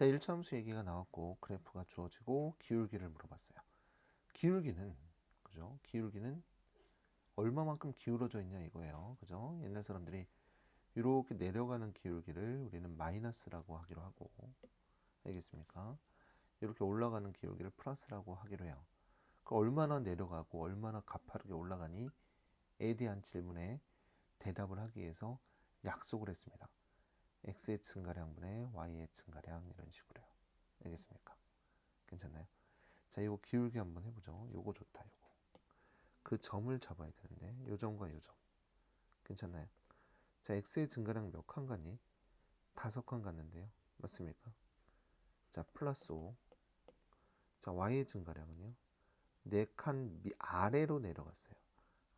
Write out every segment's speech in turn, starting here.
자, 1차 함수 얘기가 나왔고 그래프가 주어지고 기울기를 물어봤어요. 기울기는 그죠? 기울기는 얼마만큼 기울어져 있냐 이거예요. 그죠? 옛날 사람들이 이렇게 내려가는 기울기를 우리는 마이너스라고 하기로 하고 알겠습니까? 이렇게 올라가는 기울기를 플러스라고 하기로 해요. 그 얼마나 내려가고 얼마나 가파르게 올라가니? 에 대한 질문에 대답을 하기 위해서 약속을 했습니다. X의 증가량분의 y의 증가량 이런 식으로요. 알겠습니까? 괜찮나요? 자, 이거 기울기 한번 해보죠. 요거 좋다, 요거. 그 점을 잡아야 되는데 요 점과 요 점. 괜찮나요? 자, x의 증가량 몇칸 가니? 다섯 칸 갔는데요. 맞습니까? 자, 플러스 5. 자, y의 증가량은요. 네 칸 아래로 내려갔어요.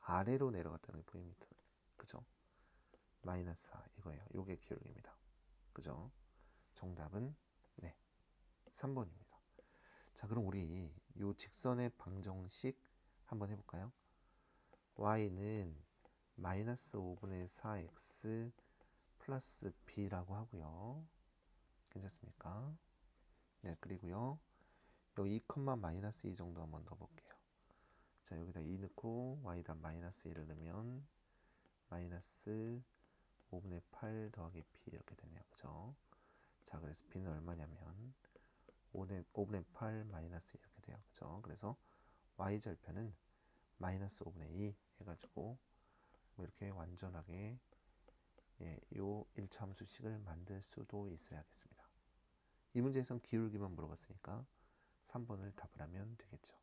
아래로 내려갔다는 게 보입니다. 그죠? 마이너스 4 이거예요. 요게 기울기입니다. 그죠? 정답은 네 3번입니다. 자 그럼 우리 요 직선의 방정식 한번 해볼까요? y는 마이너스 5분의 4x 플러스 b라고 하고요. 괜찮습니까? 네 그리고요. 여기 2, 마이너스 2 정도 한번 넣어볼게요. 자 여기다 2 넣고 y다 마이너스 1을 넣으면 마이너스 5분의 8 더하기 p 이렇게 되네요. 그죠? 자, 그래서 b는 얼마냐면 5분의, 5분의 8 마이너스 이렇게 돼요. 그죠? 그래서 y절편은 마이너스 5분의 2 해가지고 뭐 이렇게 완전하게 예, 요 1차 함수식을 만들 수도 있어야겠습니다. 이 문제에선 기울기만 물어봤으니까 3번을 답을 하면 되겠죠.